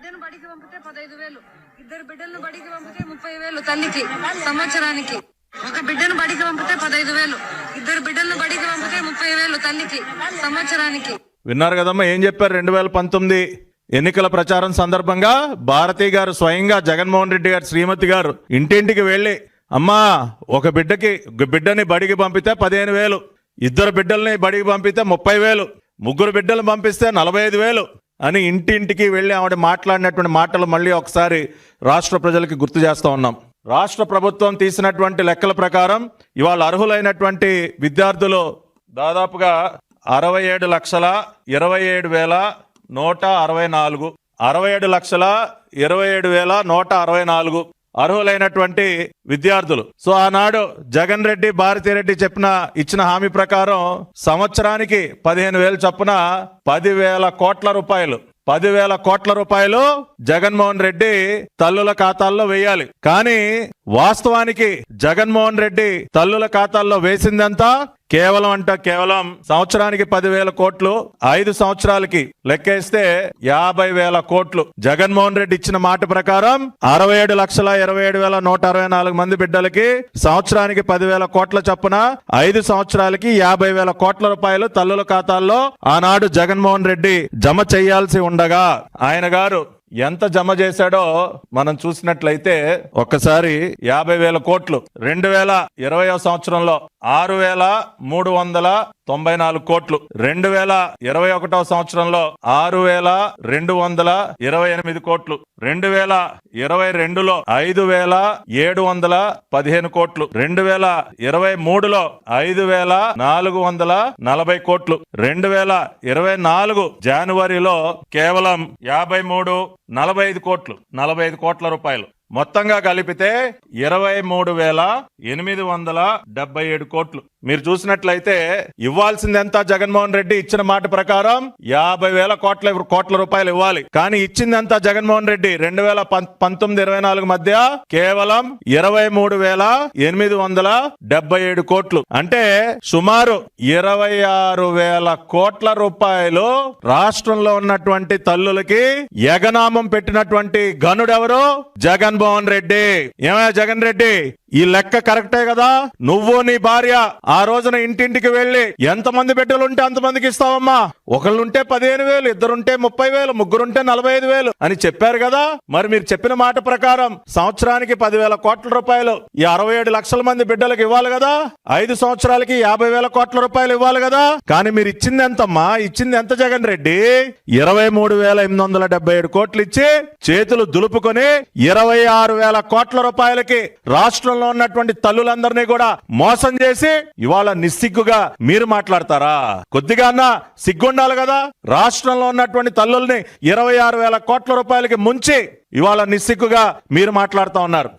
బిడ్డను బడికి పంపితే పదహైదు వేలు. ఇద్దరు బిడ్డలను బడికి పంపితే ముప్పై వేలు తల్లికి సంవత్సరానికి. ఒక బిడ్డను బడికి పంపితే పదహైదు వేలు. ఇద్దరు బిడ్డలను బడికి పంపితే ముప్పై వేలు తల్లికి సంవత్సరానికి. విన్నారు కదమ్మా ఏం చెప్పారు రెండు వేల పంతొమ్మిది ఎన్నికల ప్రచారం సందర్భంగా? భారతి గారు స్వయంగా జగన్మోహన్ రెడ్డి గారు శ్రీమతి గారు ఇంటింటికి వెళ్ళి అమ్మా ఒక బిడ్డకి బిడ్డని బడికి పంపితే పదిహేను వేలు. ఇద్దరు బిడ్డల్ని బడికి పంపితే ముప్పై వేలు. ముగ్గురు బిడ్డలు పంపిస్తే నలభై ఐదు వేలు. అని ఇంటింటికి వెళ్ళి ఆవిడ మాట్లాడినటువంటి మాటలు మళ్ళీ ఒకసారి రాష్ట్ర ప్రజలకి గుర్తు చేస్తూ ఉన్నాం. రాష్ట్ర ప్రభుత్వం తీసినటువంటి లెక్కల ప్రకారం ఇవాళ అర్హులైనటువంటి విద్యార్థులు దాదాపుగా అరవై ఏడు లక్షల ఇరవై ఏడు వేల నూట అరవై నాలుగు. అరవై ఏడు లక్షల ఇరవై ఏడు వేల నూట అరవై నాలుగు. అర్హులైనటువంటి విద్యార్థులు. సో ఆనాడు జగన్ రెడ్డి భారతిరెడ్డి చెప్పిన ఇచ్చిన హామీ ప్రకారం సంవత్సరానికి పదిహేను వేలు చొప్పున పదివేల కోట్ల రూపాయలు. పదివేల కోట్ల రూపాయలు జగన్మోహన్ రెడ్డి తల్లుల ఖాతాల్లో వేయాలి. కానీ వాస్తవానికి జగన్మోహన్ రెడ్డి తల్లుల ఖాతాల్లో వేసిందంతా కేవలం అంట కేవలం సంవత్సరానికి పదివేల కోట్లు ఐదు సంవత్సరాలకి లెక్కేస్తే యాభై వేల కోట్లు. జగన్మోహన్ రెడ్డి ఇచ్చిన మాట ప్రకారం అరవై ఏడు లక్షల ఇరవై ఏడు వేల నూట అరవై నాలుగు మంది బిడ్డలకి సంవత్సరానికి పదివేల కోట్ల చొప్పున ఐదు సంవత్సరాలకి యాభై వేల కోట్ల రూపాయలు తల్లుల ఖాతాల్లో ఆనాడు జగన్మోహన్ రెడ్డి జమ చేయాల్సి ఉండగా ఆయన గారు ఎంత జమ చేశాడో మనం చూసినట్లయితే ఒక్కసారి యాభై వేల కోట్లు. రెండు వేల ఇరవయో సంవత్సరంలో ఆరు వేల మూడు వందల తొంభై నాలుగు కోట్లు. రెండు వేల ఇరవై ఒకటో సంవత్సరంలో ఆరు వేల రెండు వందల ఇరవై ఎనిమిది కోట్లు. రెండు వేల ఇరవై రెండులో ఐదు వేల ఏడు వందల పదిహేను కోట్లు. రెండు వేల ఇరవై మూడులో ఐదు వేల నాలుగు వందల నలభై కోట్లు. రెండు వేల ఇరవై నాలుగు జనవరిలో కేవలం యాభై మూడు నలభై ఐదు కోట్లు. నలభై ఐదు కోట్ల రూపాయలు. మొత్తంగా కలిపితే ఇరవై మూడు వేల ఎనిమిది వందల డెబ్బై ఏడు కోట్లు. మీరు చూసినట్లయితే ఇవ్వాల్సిందెంత జగన్మోహన్ రెడ్డి ఇచ్చిన మాట ప్రకారం యాభై వేల కోట్ల కోట్ల రూపాయలు ఇవ్వాలి. కానీ ఇచ్చిందంతా జగన్మోహన్ రెడ్డి రెండు వేల పం- పంతొమ్మిది ఇరవై నాలుగు మధ్య కేవలం ఇరవై మూడు వేల ఎనిమిది వందల డెబ్బై ఏడు కోట్లు. అంటే సుమారు ఇరవై ఆరు వేల కోట్ల రూపాయలు రాష్ట్రంలో ఉన్నటువంటి తల్లులకి ఎగనామం పెట్టినటువంటి గనుడెవరు జగన్మోహన్ రెడ్డి. ఏమయ్యా జగన్ రెడ్డి? ఈ లెక్క కరెక్టే కదా? నువ్వు నీ భార్య ఆ రోజున ఇంటింటికి వెళ్ళి ఎంతమంది బిడ్డలు ఉంటే అంతమందికి ఇస్తావమ్మా? ఒకళ్ళుంటే పదిహేను వేలు ఇద్దరుంటే ముప్పై వేలు ముగ్గురుంటే నలభై ఐదు వేలు అని చెప్పారు కదా? మరి మీరు చెప్పిన మాట ప్రకారం సంవత్సరానికి పదివేల కోట్ల రూపాయలు ఈ అరవై ఏడు లక్షల మంది బిడ్డలకు ఇవ్వాలి కదా? ఐదు సంవత్సరాలకి యాభై వేల కోట్ల రూపాయలు ఇవ్వాలి కదా? కానీ మీరు ఇచ్చింది ఎంతమ్మా? ఇచ్చింది ఎంత జగన్ రెడ్డి? ఇరవై మూడు వేల ఎనిమిది వందల డెబ్బై ఏడు కోట్లు ఇచ్చి చేతులు దులుపుకొని ఇరవై ఆరు వేల కోట్ల రూపాయలకి రాష్ట్రంలో ఉన్నటువంటి తల్లులందరినీ కూడా మోసం చేసి ఇవాళ నిస్సిగ్గుగా మీరు మాట్లాడతారా? కొద్దిగా అన్న సిగ్గుండాలి కదా? రాష్ట్రంలో ఉన్నటువంటి తల్లుల్ని ఇరవై ఆరు వేల కోట్ల రూపాయలకి ముంచి ఇవాళ నిస్సిగ్గుగా మీరు మాట్లాడుతా ఉన్నారు.